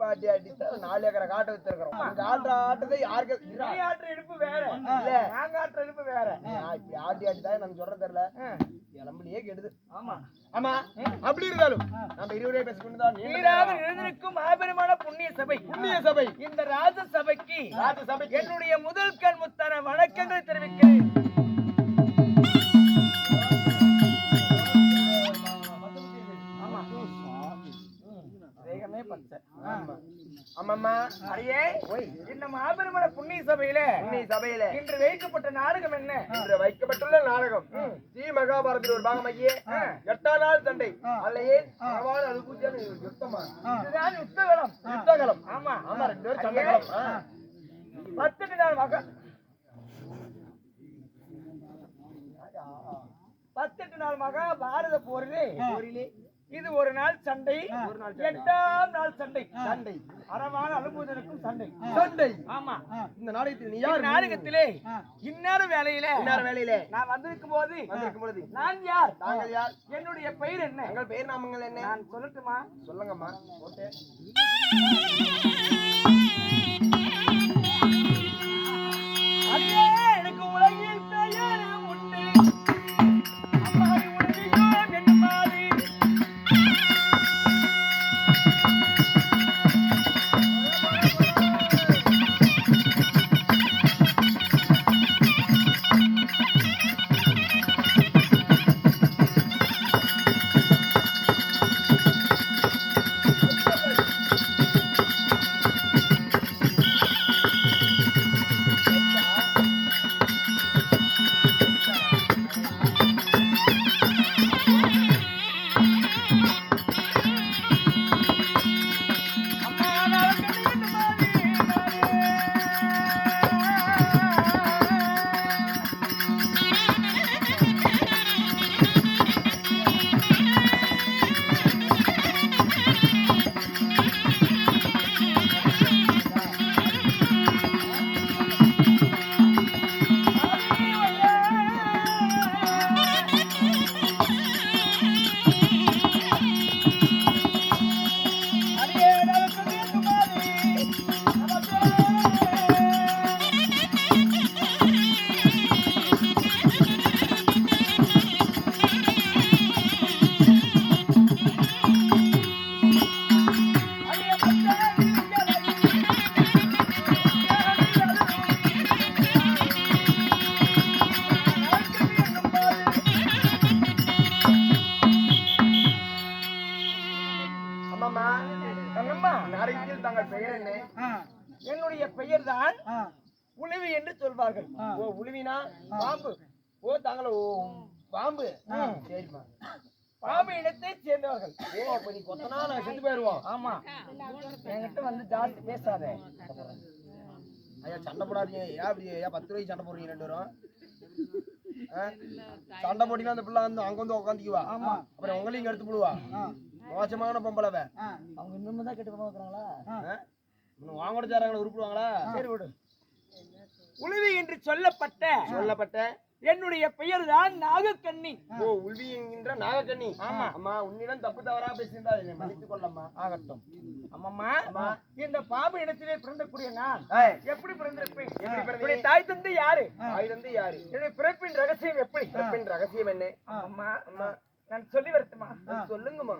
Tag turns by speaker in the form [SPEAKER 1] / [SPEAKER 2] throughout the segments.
[SPEAKER 1] இடுப்பாட்டி அடித்து நாலு ஏக்கரை காட்டை வச்சிருக்கிறோம் அங்க ஆட்டுற ஆட்டத்தை யாருக்கு
[SPEAKER 2] நீ ஆட்டுற இடுப்பு வேற.
[SPEAKER 1] இல்ல.
[SPEAKER 2] நாங்க ஆட்டுற இடுப்பு வேற.
[SPEAKER 1] இப்படி ஆட்டி ஆட்டி தான் எனக்கு சொல்ற தெரியல. இளம்பலியே கெடுது.
[SPEAKER 2] ஆமா.
[SPEAKER 1] ஆமா. அப்படி இருந்தாலும் நம்ம இருவரே பேசிக்கொண்டு தான்
[SPEAKER 2] நீராக எழுந்திருக்கும் மாபெருமான புண்ணிய சபை.
[SPEAKER 1] புண்ணிய சபை.
[SPEAKER 2] இந்த ராஜ சபைக்கு
[SPEAKER 1] ராஜ சபைக்கு
[SPEAKER 2] என்னுடைய முதல் கண் முத்தான வணக்கங்களை தெரிவிக்கிறேன். அடியே இந்த மாபெருமான புண்ணிய சபையில
[SPEAKER 1] புண்ணிய சபையில.
[SPEAKER 2] இன்று வைக்கப்பட்ட நாடகம் என்ன?
[SPEAKER 1] இன்று வைக்கப்பட்டுள்ள நாடகம். ஸ்ரீ மகாபாரதத்தில் ஒரு பாகம் ஐயே எட்டாம் நாள் சண்டை அல்லையே பரவாயில்ல அது பூஜையான யுத்தமா?
[SPEAKER 2] இதுதான் யுத்தகலம்.
[SPEAKER 1] யுத்தகலம்.
[SPEAKER 2] ஆமா.
[SPEAKER 1] ஆமா ரெண்டு பேரும் சண்டை களம் ஆ.
[SPEAKER 2] பத்து நாள் மக பத்தெட்டு நாள் மகா பாரத போரிலே போரிலே இது ஒரு நாள் சண்டை.
[SPEAKER 1] ஒரு நாள் சண்டை.
[SPEAKER 2] எட்டாம் நாள் சண்டை.
[SPEAKER 1] சண்டை.
[SPEAKER 2] அறவான அனுபூதனுக்கும் சண்டை.
[SPEAKER 1] சண்டை.
[SPEAKER 2] ஆமா.
[SPEAKER 1] இந்த நாடகத்தில் நீ
[SPEAKER 2] இந்த
[SPEAKER 1] யார்?
[SPEAKER 2] நாடகத்திலே இந்நேரம் வேலையில
[SPEAKER 1] இன்னார் வேலையிலே.
[SPEAKER 2] நான் வந்திருக்கும் போது
[SPEAKER 1] வந்திருக்கும் பொழுது
[SPEAKER 2] நான் யார்?
[SPEAKER 1] நாங்கள் யார்?
[SPEAKER 2] என்னுடைய பெயர் என்ன?
[SPEAKER 1] எங்கள் பெயர் நாமங்கள் என்ன?
[SPEAKER 2] நான் சொல்லட்டுமா?
[SPEAKER 1] சொல்லுங்கம்மா. போட்டு ஓ உழுவினா பாம்பு. ஓ தாங்கள ஓ பாம்பு. சரிம்மா.
[SPEAKER 2] பாம்பு இனத்தை சேர்ந்தவர்கள்.
[SPEAKER 1] ஓ அப்ப நீ கொத்தனா நான் செத்து போயிருவோம்.
[SPEAKER 2] ஆமா. என்கிட்ட வந்து ஜாஸ்தி பேசாத.
[SPEAKER 1] ஐயா சண்டை போடாதீங்க. ஏன் அப்படி ஏன் பத்து ரூபாய்க்கு சண்டை போடுறீங்க ரெண்டு பேரும்? சண்டை போட்டீங்கன்னா அந்த பிள்ளை வந்து அங்க வந்து உட்காந்துக்குவா
[SPEAKER 2] ஆமா.
[SPEAKER 1] அப்புறம் உங்களையும் எடுத்து போடுவா. மோசமான பொம்பளை
[SPEAKER 2] அவங்க இன்னும் தான் கெட்டு போகிறாங்களா
[SPEAKER 1] வாங்கோட சேராங்களா உருப்பிடுவாங்களா?
[SPEAKER 2] சரி விடு. உளவி என்று சொல்லப்பட்ட
[SPEAKER 1] சொல்லப்பட்ட
[SPEAKER 2] என்னுடைய பெயர் தான் நாகக்கண்ணி
[SPEAKER 1] ஓ உள்வி என்கின்ற நாகக்கண்ணி. ஆமா. அம்மா உன்னிடம் தப்பு தவறா பேசியிருந்தா என்னை மன்னித்துக் கொள்ளம்மா.
[SPEAKER 2] ஆகட்டும். அம்மம்மா இந்த பாம்பு இனத்திலே பிறந்தக்கூடிய நான் எப்படி பிறந்திருப்பேன்?
[SPEAKER 1] எப்படி
[SPEAKER 2] தாய் தந்தை யாரு?
[SPEAKER 1] தாய் தந்தை யாரு?
[SPEAKER 2] என்னுடைய பிறப்பின் ரகசியம் எப்படி?
[SPEAKER 1] பிறப்பின் ரகசியம் என்ன?
[SPEAKER 2] அம்மா அம்மா நான் சொல்லி வரட்டுமா?
[SPEAKER 1] சொல்லுங்கம்மா.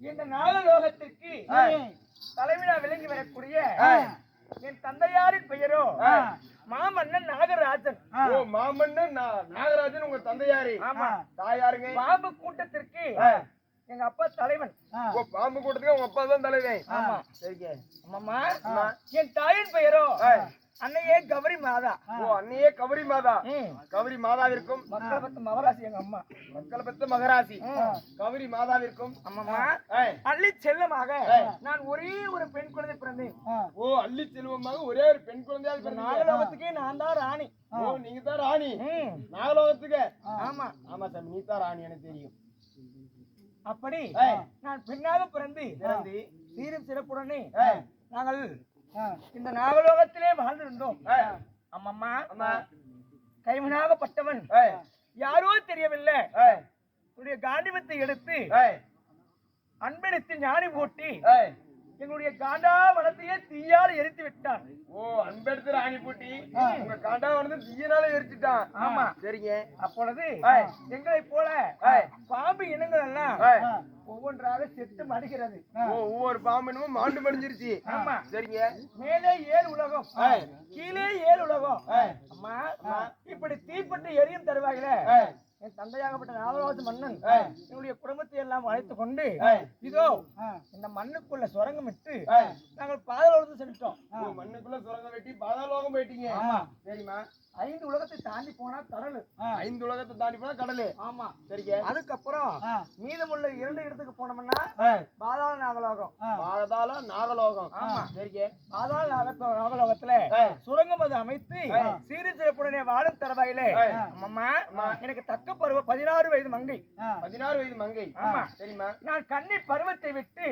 [SPEAKER 2] இந்த நாகலோகத்திற்கு. தலைவிழா விளங்கி வரக்கூடிய என் தந்தையாரின் பெயரோ மாமன்னன் நாகராஜன்.
[SPEAKER 1] ஓ மாமன்னு நா- நாகராஜன் உங்க தந்தையாரு.
[SPEAKER 2] ஆமா.
[SPEAKER 1] தாயாருங்க.
[SPEAKER 2] பாம்பு கூட்டத்திற்கு. எங்க அப்பா தலைவன்.
[SPEAKER 1] ஓ பாம்பு கூட்டத்துக்கு உங்க அப்பா தான் தலைவன்.
[SPEAKER 2] ஆமா.
[SPEAKER 1] சரிங்க. ஆமா.
[SPEAKER 2] என் தாயின் பெயரோ. அன்னையே கௌரி மாதா.
[SPEAKER 1] ஓ அன்னையே கவரி மாதா.
[SPEAKER 2] ம்.
[SPEAKER 1] கவரி மாதாவிற்கும்
[SPEAKER 2] மக்கள் பத்து மகராசி எங்க அம்மா?
[SPEAKER 1] மக்கள் பெற்ற மகராசி.
[SPEAKER 2] ம்.
[SPEAKER 1] கவரி மாதாவிற்கும்.
[SPEAKER 2] ஆமாம்மா
[SPEAKER 1] ஏய்,
[SPEAKER 2] அள்ளி செல்லமாக. நான் ஒரே ஒரு பெண் குழந்தை பிறந்தேன்.
[SPEAKER 1] ஓ அள்ளி செல்வமாக ஒரே ஒரு பெண் குழந்தையால்
[SPEAKER 2] இந்த
[SPEAKER 1] பிறந்தீங்க.
[SPEAKER 2] நாகலோகத்துக்கே நான் தான் ராணி.
[SPEAKER 1] ஓ நீங்க தான் ராணி. நாகலோகத்துக்கு?
[SPEAKER 2] ஆமா.
[SPEAKER 1] ஆமா சாமி நீ தான் ராணி எனக்கு தெரியும்.
[SPEAKER 2] அப்படி. நான் பெண்ணாக பிறந்து
[SPEAKER 1] பிறந்து.
[SPEAKER 2] சீரும் சிறப்புடனே நாங்கள் இந்த நாகலோகத்திலே வாழ்ந்திருந்தோம். அம்மம்மா.
[SPEAKER 1] அம்மா.
[SPEAKER 2] கைமனாகப்பட்டவன். யாரோ தெரியவில்லை. உன்னுடைய காண்டிவத்தை எடுத்து அன்பெடுத்து ஞானி போட்டி எங்களுடைய காண்டாவனத்தையே தீயால் எரித்து விட்டான்.
[SPEAKER 1] ஓ அன்பெடுத்து ராணி பூட்டி. உங்க காண்டா வந்து தீயனால எரிச்சுட்டான்.
[SPEAKER 2] ஆமா.
[SPEAKER 1] சரிங்க.
[SPEAKER 2] அப்பொழுது
[SPEAKER 1] ஏய்.
[SPEAKER 2] எங்களைப் போல. பாம்பு இனங்கள் எல்லாம் ஒவ்வொன்றாக செத்து மடிகிறது.
[SPEAKER 1] ஓ ஒவ்வொரு பாம்பு என்னமோ மாண்டு மடிஞ்சிருச்சு.
[SPEAKER 2] ஆமா.
[SPEAKER 1] சரிங்க.
[SPEAKER 2] மேலே ஏழு உலகம். கீழே ஏழு உலகம். அம்மா இப்படி தீப்பட்டு எரியும்
[SPEAKER 1] ஏய்.
[SPEAKER 2] என் தந்தையாகப்பட்ட நாகராஜ மன்னன். என்னுடைய குடும்பத்தை எல்லாம் அழைத்துக் கொண்டு. இதோ இந்த மண்ணுக்குள்ள சுரங்கம்
[SPEAKER 1] ஏய்.
[SPEAKER 2] நாங்கள் பாதளவு செலுத்தோம்
[SPEAKER 1] மண்ணுக்குள்ள சுரங்கம் வெட்டி பாதாளோகம் போயிட்டீங்க
[SPEAKER 2] ஆமா.
[SPEAKER 1] சரிம்மா
[SPEAKER 2] ஐந்து உலகத்தை தாண்டி போனா கடல்.
[SPEAKER 1] ஐந்து உலகத்தை தாண்டி போனா கடலு.
[SPEAKER 2] ஆமா.
[SPEAKER 1] சரிங்க.
[SPEAKER 2] அதுக்கப்புறம் மீதமுள்ள இரண்டு இடத்துக்கு போனோம்னா. பாதாள நாகலோகம்.
[SPEAKER 1] பாதாள நாகலோகம்.
[SPEAKER 2] ஆமா.
[SPEAKER 1] சரிங்க.
[SPEAKER 2] பாதாள நாகலோகத்துல. சுரங்கம் அது அமைத்து. சீரு சிறப்புடனே வாழும் தரவாயிலே. அம்மா எனக்கு தக்க பருவம் பதினாறு வயது மங்கை.
[SPEAKER 1] பதினாறு வயது மங்கை.
[SPEAKER 2] ஆமா.
[SPEAKER 1] சரிம்மா.
[SPEAKER 2] நான் கன்னி பருவத்தை விட்டு.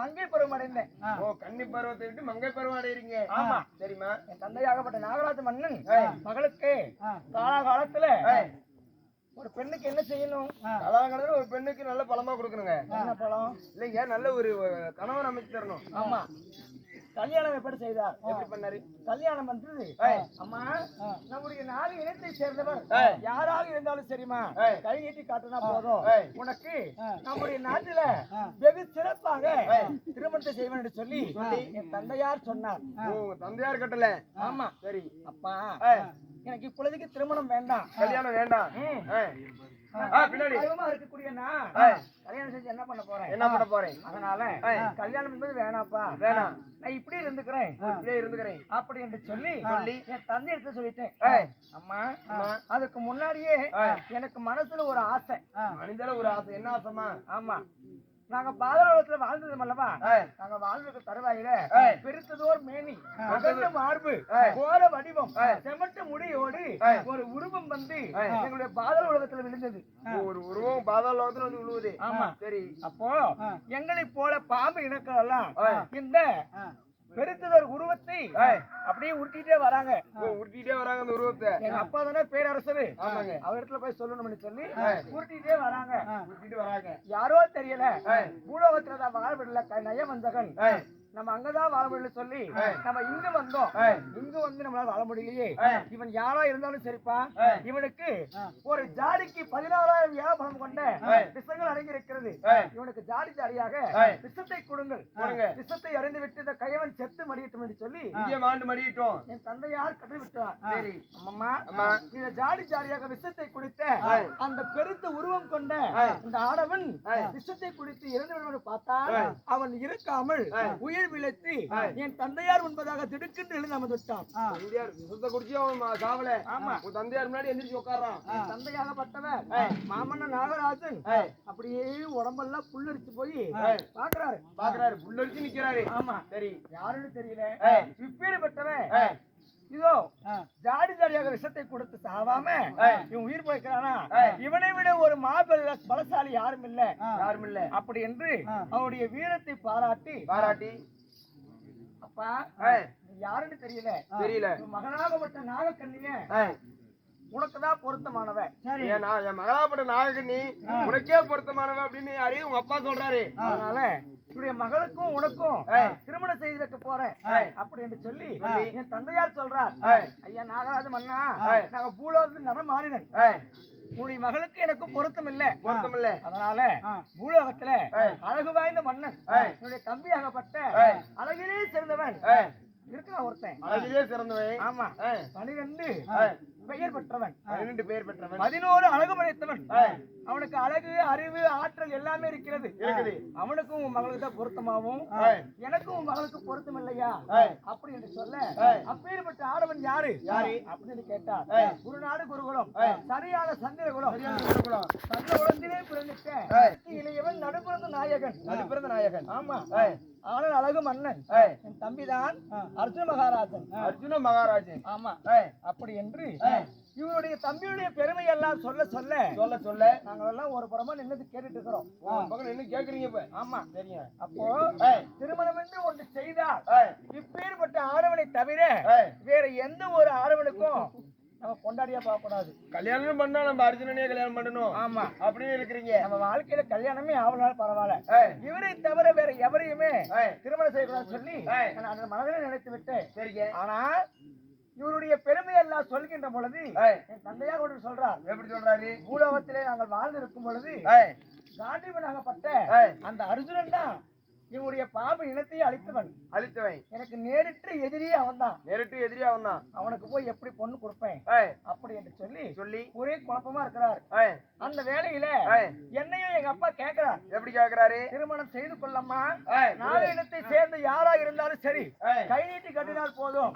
[SPEAKER 2] மங்கை பருவம் அடைந்தேன்.
[SPEAKER 1] ஓ கன்னி பருவத்தை விட்டு மங்கை பருவம் அடைகிறீங்க
[SPEAKER 2] ஆமா.
[SPEAKER 1] சரிம்மா.
[SPEAKER 2] என் தந்தையாகப்பட்ட நாகராஜ மன்னன்
[SPEAKER 1] ஏய்.
[SPEAKER 2] மகளுக்கு
[SPEAKER 3] ஆ,
[SPEAKER 2] காலாகாலத்துல. ஒரு பெண்ணுக்கு என்ன செய்யணும்?
[SPEAKER 1] கலாங்கிறது ஒரு பெண்ணுக்கு நல்ல பலமா கொடுக்கணுங்க.
[SPEAKER 2] என்ன பழம்?
[SPEAKER 1] இல்லைங்க நல்ல ஒரு கணவன் அமைச்சு தரணும்.
[SPEAKER 2] ஆமா கல்யாணம் எப்படி செய்தார்?
[SPEAKER 1] எப்படி பண்ணாரு?
[SPEAKER 2] கல்யாணம் பண்றது. அம்மா. நம்முடைய நாடு இனத்தை சேர்ந்தவர். யாராக இருந்தாலும் சரிமா
[SPEAKER 1] ஏய்.
[SPEAKER 2] கை நீட்டி காட்டினா போதும். உனக்கு. நம்முடைய நாட்டுல. வெகு சிறப்பாக. திருமணத்தை செய்வேன் என்று சொல்லி என் தந்தையார் சொன்னார்.
[SPEAKER 1] உங்க தந்தையார் கட்டல?
[SPEAKER 2] ஆமா.
[SPEAKER 1] சரி.
[SPEAKER 2] அப்பா. எனக்கு இப்பொழுதுக்கு திருமணம் வேண்டாம்.
[SPEAKER 1] கல்யாணம் வேண்டாம்.
[SPEAKER 2] இருக்கக்கூடிய நான். கல்யாணம் செஞ்சு என்ன பண்ண போறேன்?
[SPEAKER 1] என்ன பண்ண போறேன்?
[SPEAKER 2] அதனால. கல்யாணம் என்பது வேணாப்பா.
[SPEAKER 1] வேணாம்.
[SPEAKER 2] நான் இப்படி இருந்துக்கிறேன்.
[SPEAKER 1] இப்படியே இருந்துக்கிறேன்.
[SPEAKER 2] அப்படி என்று சொல்லி
[SPEAKER 1] சொல்லி.
[SPEAKER 2] என் தந்தை எடுத்து சொல்லிட்டேன். அம்மா. அதுக்கு முன்னாடியே. எனக்கு மனசுல ஒரு ஆசை.
[SPEAKER 3] ஆ,
[SPEAKER 1] மனிதன ஒரு ஆசை. என்ன ஆசைமா
[SPEAKER 2] ஆமா. நாங்க பாதாளத்துல வாழ்ந்தது அல்லவா. நாங்க வாழ்ந்தது தருவாயில. பெருத்ததோர் மேனி அகன்ற மார்பு. கோர வடிவம். செமட்ட முடியோடு. ஒரு உருவம் வந்து. எங்களுடைய பாதாள உலகத்துல விழுந்தது
[SPEAKER 1] ஒரு உருவம் பாதாள லோகத்துல வந்து விழுவுது
[SPEAKER 2] ஆமா.
[SPEAKER 1] சரி
[SPEAKER 2] அப்போ
[SPEAKER 3] ஆ.
[SPEAKER 2] எங்களைப் போல பாம்பு
[SPEAKER 1] ஏய்.
[SPEAKER 2] இந்த பெருத்ததோர் உருவத்தை. அப்படியே உருட்டிட்டே வராங்க
[SPEAKER 1] உருட்டிட்டே வராங்க அந்த உருவத்தை
[SPEAKER 2] எங்க அப்பா தானே பேரரசரு. அவர் இடத்துல போய் சொல்லணும்னு சொல்லி. உருட்டிட்டே வராங்க
[SPEAKER 1] உருட்டிட்டு வராங்க
[SPEAKER 2] யாரோ தெரியல. பூலோகத்துல தான் க- நயவஞ்சகன்
[SPEAKER 1] ஏய்.
[SPEAKER 2] நம்ம அங்கதான் வாழ முடியல சொல்லி. நம்ம இங்க வந்தோம். இங்க வந்து நம்மளால வாழ முடியலையே. இவன் யாரா இருந்தாலும் சரிப்பா. இவனுக்கு. ஒரு ஜாடிக்கு பதினாறாயிரம் வியாபாரம் கொண்ட. விஷங்கள் அடங்கி இருக்கிறது. இவனுக்கு ஜாடி ஜாடியாக. விஷத்தை கொடுங்கள்
[SPEAKER 1] கொடுங்க.
[SPEAKER 2] விஷத்தை அறிந்து விட்டு இந்த கையவன் செத்து மடியட்டும் என்று சொல்லி
[SPEAKER 1] இங்கே மாண்டு மடியிட்டோம்
[SPEAKER 2] என் தந்தையார் கட்டி விட்டார்
[SPEAKER 1] சரி
[SPEAKER 2] அம்மா. இந்த ஜாடி ஜாடியாக விஷத்தை குடித்த. அந்த பெருத்த உருவம் கொண்ட. இந்த ஆடவன். விஷத்தை குடித்து இறந்து விடுவதை பார்த்தா. அவன் இருக்காமல். உயிர் பிழைத்து
[SPEAKER 1] ஏய்.
[SPEAKER 2] என் தந்தையார் முன்பதாக திடுக்கென்று எழுந்து அமர்ந்துட்டான்
[SPEAKER 1] தந்தையார் விஷத்தை குடிச்சு அவன் சாவல
[SPEAKER 2] ஆமா.
[SPEAKER 1] உன் தந்தையார் முன்னாடி எந்திரிச்சு உட்கார்றான்
[SPEAKER 2] என் தந்தையாகப்பட்டவர்
[SPEAKER 1] ஏய்.
[SPEAKER 2] மாமன்ன நாகராஜன். அப்படியே உடம்பெல்லாம் புல்லரிச்சு போய். பாக்குறாரு
[SPEAKER 1] பாக்குறாரு புல்லரிச்சு நிக்கிறாரு
[SPEAKER 2] ஆமா
[SPEAKER 1] சரி
[SPEAKER 2] யாருன்னு தெரியல
[SPEAKER 1] ஏய்.
[SPEAKER 2] இப்பேற்பட்டவன்
[SPEAKER 1] ஏய்.
[SPEAKER 2] இதோ
[SPEAKER 3] ஆ,
[SPEAKER 2] ஜாடி ஜாடியாக விஷத்தை கொடுத்து சாவாம. இவன் உயிர் போய்க்கிறானா
[SPEAKER 1] ஏய்.
[SPEAKER 2] இவனை விட ஒரு மாபெல பலசாலி யாரும் இல்ல.
[SPEAKER 1] யாரும் இல்ல.
[SPEAKER 2] அப்படி என்று. அவனுடைய வீரத்தை பாராட்டி
[SPEAKER 1] பாராட்டி.
[SPEAKER 2] அப்பா யாருன்னு தெரியல.
[SPEAKER 1] தெரியல.
[SPEAKER 2] மகனாகப்பட்ட நாகக்கண்ணிய. உனக்கு தான் பொருத்தமானவ.
[SPEAKER 3] சரி.
[SPEAKER 1] ஏன் நான் என் மகளாப்பட்ட நாயகன் உனக்கே பொருத்தமானவன் அப்படின்னு யாரு உங்க அப்பா சொல்றாரு.
[SPEAKER 2] அதனால என்னுடைய மகளுக்கும் உனக்கும் திருமணம் செய்து வைக்க போறேன் அப்படி என்று சொல்லி என் தந்தையார் சொல்றார். ஐயா நாகராஜ மன்னா நாங்க பூலோகத்தில் நடம் மாறினன் உன்னுடைய மகளுக்கு எனக்கும் பொருத்தம் இல்ல
[SPEAKER 1] பொருத்தம் இல்ல
[SPEAKER 2] அதனால பூலோகத்துல அழகு வாய்ந்த மன்னன் என்னுடைய தம்பியாகப்பட்ட அழகிலே சிறந்தவன் இருக்கான் ஒருத்தன்.
[SPEAKER 1] அழகிலே சிறந்தவன்.
[SPEAKER 2] ஆமா. பனிரெண்டு பெயர் பெற்றவன்.
[SPEAKER 1] பன்னிரண்டு பேர் பெற்றவன்.
[SPEAKER 2] பதினோரு அழகு படைத்தவன். அவனுக்கு அழகு அறிவு ஆற்றல் எல்லாமே இருக்கிறது. அவனுக்கும் உன் மகளுக்கு தான் பொருத்தமாவும் எனக்கும் உன் மகளுக்கு பொருத்தம் இல்லையா அப்படி என்று சொல்ல அப்பேற்பட்ட ஆடவன் யாரு? யாரு? அப்படின்னு கேட்டார் குருநாடு குருகுலம் சரியான சந்திரகுலம் சந்திரகுலத்திலே பிறந்துட்ட இளையவன் நடுப்பிறந்த நாயகன்.
[SPEAKER 1] நடுப்பிறந்த நாயகன்.
[SPEAKER 2] ஆமா. ஆனால் அழகு மன்னன். என் தம்பிதான் அர்ஜுன மகாராஜன்.
[SPEAKER 1] அர்ஜுன மகாராஜன்.
[SPEAKER 2] ஆமா. அப்படி என்று இவருடைய தம்பியுடைய பெருமை எல்லாம் சொல்ல சொல்ல
[SPEAKER 1] சொல்ல சொல்ல
[SPEAKER 2] நாங்கள் எல்லாம் ஒரு புறமா நின்று கேட்டுட்டு இருக்கிறோம்
[SPEAKER 1] பக்கம் கேக்குறீங்க இப்ப.
[SPEAKER 2] ஆமா.
[SPEAKER 1] தெரியும்
[SPEAKER 2] அப்போ திருமணம் என்று ஒன்று செய்தால் இப்பேற்பட்ட ஆடவனை தவிர வேற எந்த ஒரு ஆடவனுக்கும் நம்ம கொண்டாடியா பார்க்க கூடாது
[SPEAKER 1] கல்யாணம் பண்ணா நம்ம அர்ஜுனனே கல்யாணம் பண்ணணும்.
[SPEAKER 2] ஆமா.
[SPEAKER 1] அப்படின்னு இருக்கிறீங்க.
[SPEAKER 2] நம்ம வாழ்க்கையில கல்யாணமே ஆவனாலும் பரவாயில்ல. இவரை தவிர வேற எவரையுமே திருமணம் செய்யக்கூடாதுன்னு சொல்லி. நான் அந்த மனதில் நினைத்து விட்டேன்
[SPEAKER 1] சரிங்க.
[SPEAKER 2] ஆனா இவருடைய பெருமை எல்லாம் சொல்கின்ற பொழுது என் தந்தையார் ஒன்று சொல்றார்.
[SPEAKER 1] எப்படி சொல்றாரு?
[SPEAKER 2] பூலோகத்திலே நாங்கள் வாழ்ந்து இருக்கும் பொழுது
[SPEAKER 1] ஏய்,
[SPEAKER 2] அந்த அர்ஜுனன் தான் இவருடைய பாப இனத்தையே அழித்தவன்.
[SPEAKER 1] அழித்தவன்.
[SPEAKER 2] எனக்கு நேரிட்டு எதிரியே அவன் தான்
[SPEAKER 1] நேரிட்டு எதிரியா அவன்
[SPEAKER 2] அவனுக்கு போய் எப்படி பொண்ணு கொடுப்பேன்? அப்படி என்று சொல்லி
[SPEAKER 1] சொல்லி.
[SPEAKER 2] ஒரே குழப்பமா இருக்கிறார். அந்த வேலையில என்னையும் எங்க அப்பா கேட்கிறார்
[SPEAKER 1] எப்படி கேக்குறாரு?
[SPEAKER 2] திருமணம் செய்து கொள்ளம்மா. நாலு இனத்தை சேர்ந்த யாரா இருந்தாலும் சரி கை நீட்டி கட்டினால் போதும்.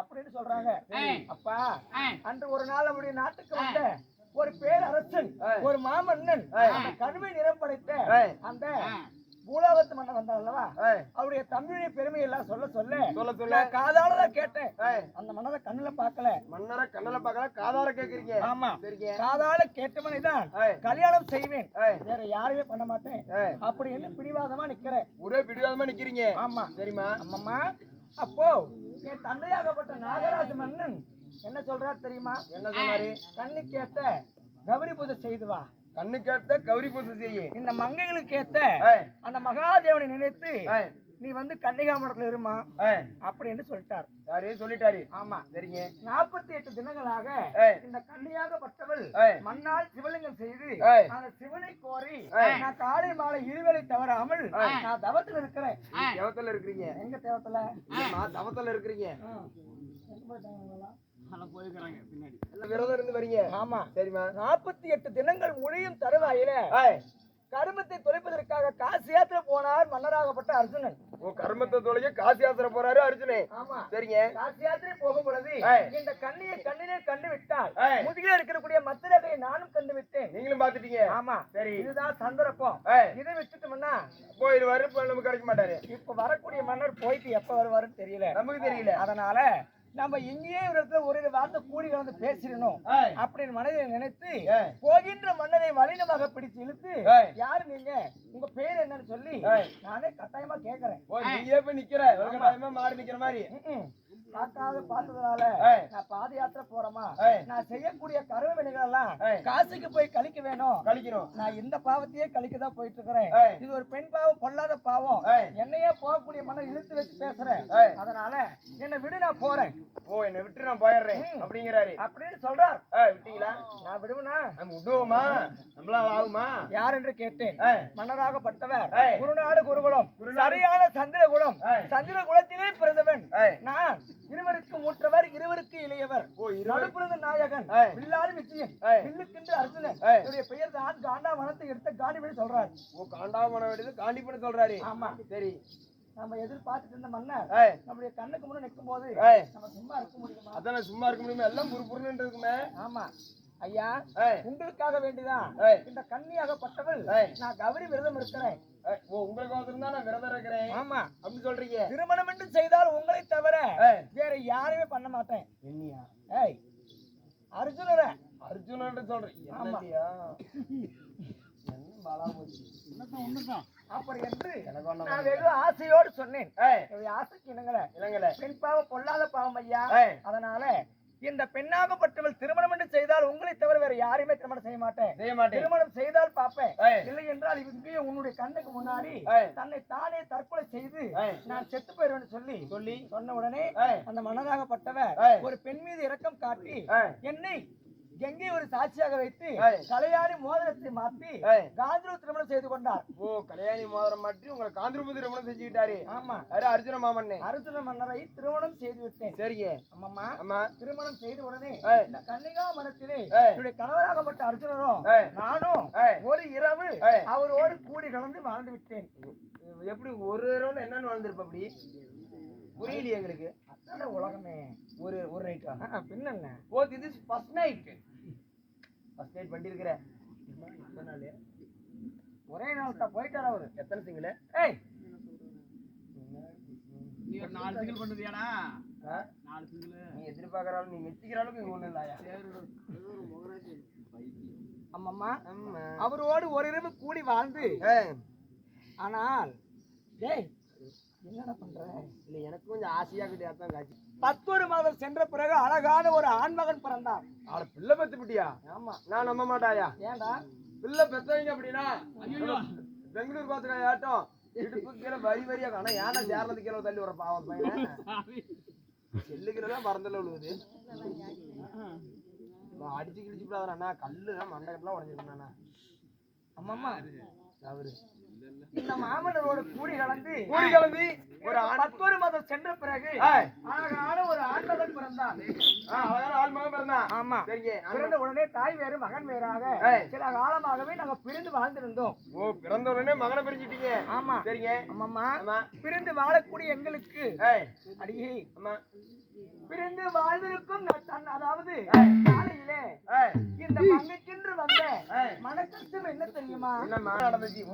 [SPEAKER 2] அப்படின்னு சொல்றாங்க. அப்பா அன்று ஒரு நாள் நம்முடைய நாட்டுக்கு வந்த ஒரு பேரரசன் ஒரு மாமன்னன் கருமை நிறம் படைத்த அந்த பூலாவத்து மன்னன் வந்தார் அல்லவா? அவருடைய தம்பியுடைய பெருமை எல்லாம் சொல்ல சொல்ல
[SPEAKER 1] சொல்ல. சொல்ல
[SPEAKER 2] காதால கேட்டேன். அந்த மன்னரை கண்ணுல பார்க்கல.
[SPEAKER 1] மன்னரை கண்ணல பார்க்கல காதார கேக்குறீங்க.
[SPEAKER 2] ஆமா. காதால கேட்டவனை தான்
[SPEAKER 1] ஏய்,
[SPEAKER 2] கல்யாணம் செய்வேன். வேற யாரையுமே பண்ண மாட்டேன்.
[SPEAKER 1] ஏய்,
[SPEAKER 2] அப்படின்னு பிடிவாதமா நிக்கிறேன்
[SPEAKER 1] ஒரே பிடிவாதமா நிக்கிறீங்க.
[SPEAKER 2] ஆமா.
[SPEAKER 1] சரிம்மா.
[SPEAKER 2] அம்மம்மா அப்போ என் தந்தையாகப்பட்ட நாகராஜ மன்னன் என்ன சொல்றார் தெரியுமா?
[SPEAKER 1] என்ன சொன்னாரு?
[SPEAKER 2] கண்ணு கேட்ட கௌரி பூஜை செய்து வா
[SPEAKER 1] கண்ணு கேட்ட கௌரி பூசை செய்ய.
[SPEAKER 2] இந்த மங்கைகளுக்கு ஏத்த அந்த மகாதேவனை நினைத்து நீ வந்து கன்னிகாமரத்துல இருமா அப்படின்னு சொல்லிட்டார்.
[SPEAKER 1] யாரு சொல்லிட்டாரு.
[SPEAKER 2] ஆமா.
[SPEAKER 1] சரிங்க.
[SPEAKER 2] நாற்பத்தி எட்டு தினங்களாக இந்த கன்னியாகப்பட்டவள்
[SPEAKER 1] ஏய்,
[SPEAKER 2] மண்ணால் சிவலிங்கம் செய்து. அந்த சிவனை கோரி. நான் காலை மாலை இருவேளை தவறாமல் நான் தவத்துல இருக்கிறேன்.
[SPEAKER 1] தவத்துல இருக்கிறீங்க.
[SPEAKER 2] எங்க தேவத்துல?
[SPEAKER 1] இல்லம்மா, தவத்துல இருக்கிறீங்க. விரதம் இருந்து வரீங்க?
[SPEAKER 2] ஆமா.
[SPEAKER 1] சரிம்மா.
[SPEAKER 2] நாற்பத்தி எட்டு தினங்கள் முடியும் தருவாயில? கருமத்தை தொலைப்பதற்காக காசி யாத்திரை போனார் மன்னராகப்பட்ட அர்ஜுனன்.
[SPEAKER 1] ஓ கர்மத்தை தொலைக்க காசி யாத்திரை போறாரு அர்ஜுனே.
[SPEAKER 2] ஆமா.
[SPEAKER 1] சரிங்க.
[SPEAKER 2] காசி யாத்திரை போகும் பொழுது. இந்த கண்ணியை கண்ணிலே கண்டு விட்டால். முதுகில இருக்கக்கூடிய மத்திரகையை நானும் கண்டு விட்டேன்.
[SPEAKER 1] நீங்களும் பாத்துட்டீங்க
[SPEAKER 2] ஆமா.
[SPEAKER 1] சரி.
[SPEAKER 2] இதுதான் சந்தர்ப்பம். இதை விட்டுட்டோம்னா
[SPEAKER 1] போயிடுவாரு நமக்கு கிடைக்க மாட்டாரு.
[SPEAKER 2] இப்ப வரக்கூடிய மன்னர் போயிட்டு எப்ப வருவாருன்னு தெரியல.
[SPEAKER 1] நமக்கு தெரியல.
[SPEAKER 2] அதனால நம்ம இங்கேயே ஒரு இடத்துல ஒரு வார்த்தை கூடி கலந்து பேசிடணும் அப்படின்னு மனதில் நினைத்து. போகின்ற மன்னரை வலினமாக பிடிச்சு இழுத்து. யாரு நீங்க உங்க பேர் என்னன்னு சொல்லி. நானே கட்டாயமா கேக்குறேன்
[SPEAKER 1] நீயே போய் நிக்கிற மாறி நிக்கிற மாதிரி.
[SPEAKER 2] பார்க்காத பார்த்ததுனால. நான் பாத யாத்திரை போறோமா. நான் செய்யக்கூடிய கரும வினைகள் எல்லாம். காசுக்கு போய் கழிக்க வேணும்.
[SPEAKER 1] கழிக்கணும்
[SPEAKER 2] நான் இந்த பாவத்தையே கழிக்க தான் போயிட்டு இருக்கிறேன். இது ஒரு பெண் பாவம் பொல்லாத பாவம். என்னையே போகக்கூடிய மன இழுத்து வச்சு பேசுறேன். அதனால என்னை விடு நான் போறேன்.
[SPEAKER 1] ஓ என்னை விட்டு நான் போயிடுறேன். அப்படிங்கிறாரு.
[SPEAKER 2] அப்படின்னு சொல்றார்.
[SPEAKER 1] விட்டீங்களா?
[SPEAKER 2] நான் விடுவனா?
[SPEAKER 1] நம்ம விடுவோமா? நம்மளால ஆகுமா?
[SPEAKER 2] யார் என்று கேட்டேன். மன்னராகப்பட்டவர். குருநாடு குருகுலம். சரியான சந்திரகுலம்.
[SPEAKER 1] ஏய்.
[SPEAKER 2] சந்திர குலத்திலே பிறந்தவன். நான் இருவருக்கு மூற்றவர் இருவருக்கு இளையவர்.
[SPEAKER 1] ஓ இருவர்.
[SPEAKER 2] நடுப்பிறந்த நாயகன். வில்லாறு நிச்சயம். வில்லுக்கென்று அர்ஜுனன். என்னுடைய பெயர் தான் காண்டா வனத்தை எடுத்த காண்டிபடி சொல்றார்.
[SPEAKER 1] ஓ காண்டாமண வேண்டியது காண்டி பண்ண சொல்றாரு.
[SPEAKER 2] ஆமா.
[SPEAKER 1] சரி.
[SPEAKER 2] நம்ம எதிர்பார்த்துட்டு இருந்த மன்னர் நம்முடைய கண்ணுக்கு முன்ன நிற்கும் போது. நம்ம சும்மா இருக்க முடியுமா?
[SPEAKER 1] அதான் சும்மா இருக்க முடியுமா? எல்லாம் புருப்புருன்னு இருக்குமே
[SPEAKER 2] ஆமா. ஐயா உங்களுக்காக வேண்டிதான். இந்த கன்னியாகப்பட்டவள்
[SPEAKER 1] ஏய்.
[SPEAKER 2] நான் கௌரி விரதம் இருக்கிறேன். திருமணம் என்று செய்தால் உங்களை தவிர வேற யாரையுமே பண்ண மாட்டேன்.
[SPEAKER 1] என்னையா?
[SPEAKER 2] ஏய் அர்ஜுனரை.
[SPEAKER 1] அர்ஜுனன் சொல்றீங்க
[SPEAKER 2] ஆமா. ஆசையோடு சொன்னேன். ஆசைக்கு இணங்கல.
[SPEAKER 1] இல்லைங்களே
[SPEAKER 2] பெண் பாவம் பொல்லாத பாவம் ஐயா. அதனால இந்த பெண்ணாகப்பட்டவள் திருமணம் என்று செய்தால் உங்களை தவிர வேற யாரையுமே திருமணம் செய்ய மாட்டேன்
[SPEAKER 1] செய்ய மாட்டேன்
[SPEAKER 2] திருமணம் செய்தால் பார்ப்பேன். இல்லை என்றால் இங்கே உன்னுடைய கண்ணுக்கு முன்னாடி. தன்னை தானே தற்கொலை செய்து. நான் செத்து போயிருவேன்னு சொல்லி
[SPEAKER 1] சொல்லி
[SPEAKER 2] சொன்ன உடனே. அந்த மனதாகப்பட்டவர். ஒரு பெண் மீது இரக்கம் காட்டி. என்னை எங்கே ஒரு சாட்சியாக வைத்து. கலையாணி மோதிரத்தை மாற்றி
[SPEAKER 1] ஏய்.
[SPEAKER 2] காந்திரு திருமணம் செய்து கொண்டார்
[SPEAKER 1] ஓ கல்யாணி மோதிரம் மாற்றி உங்களை காந்திரபதி திருமணம் செஞ்சுக்கிட்டாரு
[SPEAKER 2] ஆமா
[SPEAKER 1] யாரு அர்ஜுன மாமன்னே
[SPEAKER 2] அருத்துன மன்னரை திருமணம் செய்து விட்டேன்
[SPEAKER 1] சரிங்க
[SPEAKER 2] அம்மம்மா
[SPEAKER 1] ஆமா
[SPEAKER 2] திருமணம் செய்த உடனே. இந்த கன்னிகா மனத்திலே. என்னுடைய கணவராகப்பட்ட அர்ஜுனரும். நானும். ஒரு இரவு. அவரோடு கூடி கலந்து வாழ்ந்து விட்டேன்
[SPEAKER 1] எப்படி ஒரு ரவுண்ட் என்னன்னு வாழ்ந்துருப்ப அப்படி புரியலையே எங்களுக்கு
[SPEAKER 2] உலகமே?
[SPEAKER 1] ஒரு ஒரு நைட்டா
[SPEAKER 2] ஆ, பின்ன என்ன
[SPEAKER 1] ஓ இது ஃபர்ஸ்ட் நைட் ஃபர்ஸ்ட் நைட் பண்ணிருக்கிற
[SPEAKER 2] ஒரே நாள். தான் போயிட்டார் அவரு.
[SPEAKER 1] எத்தனை சிங்கிள்
[SPEAKER 2] ஏய்!
[SPEAKER 3] நீ ஒரு நாலு சிங்கிள் பண்ணுதியாடா
[SPEAKER 1] ஆ?
[SPEAKER 3] நாலு சிங்கிள்
[SPEAKER 1] நீ எதிர்பார்க்கற அளவு நீ மெச்சிக்கிற அளவுக்கு இங்க ஒண்ணும் இல்லையா
[SPEAKER 2] அம்மம்மா
[SPEAKER 1] ஆமா
[SPEAKER 2] அவரோடு ஒரு இரவு கூடி வாழ்ந்து.
[SPEAKER 1] ஏய்,
[SPEAKER 2] ஆனால் டேய் என்னடா பண்ற?
[SPEAKER 1] இல்ல எனக்கு கொஞ்சம் ஆசையா கிட்டே அதான் காட்சி
[SPEAKER 2] பத்தொரு மாதம் சென்ற பிறகு அழகான ஒரு ஆண்மகன் பிறந்தான்.
[SPEAKER 1] ஆள பிள்ளை பெத்து விட்டியா?
[SPEAKER 2] ஆமா.
[SPEAKER 1] நான் நம்ப மாட்டாயா?
[SPEAKER 2] ஏன்டா?
[SPEAKER 1] பிள்ளை பெத்தவங்க அப்படின்னா பெங்களூர் பாத்துக்க ஆட்டம் இடுப்பு கீழே வரி வரியா ஆனா ஏன்னா சேர்றது கீழே தள்ளி வர பாவம் பையன்? செல்லுக்கிறதா மறந்துல விழுவுது அடிச்சு கிழிச்சு விடாதண்ணா கல்லுதான் மண்டகம்லாம் உடஞ்சிருந்தாண்ணா
[SPEAKER 2] அம்மம்மா
[SPEAKER 1] அவரு.
[SPEAKER 2] இந்த மாமனரோடு கூடி கலந்து
[SPEAKER 1] கூடி கலந்து ஒரு
[SPEAKER 2] பத்தொரு மாதம் சென்ற பிறகு அழகான ஒரு ஆண்மகன் பிறந்தான்.
[SPEAKER 1] ஆ, அழகான ஆள் மகன் பிறந்தான்.
[SPEAKER 2] ஆமா.
[SPEAKER 1] சரிங்க.
[SPEAKER 2] பிறந்த உடனே தாய் வேறு மகன் வேறாக. சில காலமாகவே நாங்க பிரிந்து வாழ்ந்திருந்தோம்.
[SPEAKER 1] ஓ பிறந்த உடனே மகனை பிரிஞ்சிட்டீங்க.
[SPEAKER 2] ஆமா.
[SPEAKER 1] சரிங்க.
[SPEAKER 2] அம்மம்மா
[SPEAKER 1] ஆமா.
[SPEAKER 2] பிரிந்து வாழக்கூடிய எங்களுக்கு அடியே.
[SPEAKER 1] ஆமா.
[SPEAKER 2] பிரிந்து வாழ்ந்திருக்கும் அதாவது காலையிலே இந்த மங்கைக்கென்று வந்த.
[SPEAKER 1] ஏய்.
[SPEAKER 2] மனக்கஷ்டம் என்ன தெரியுமா?
[SPEAKER 1] நடந்துச்சு?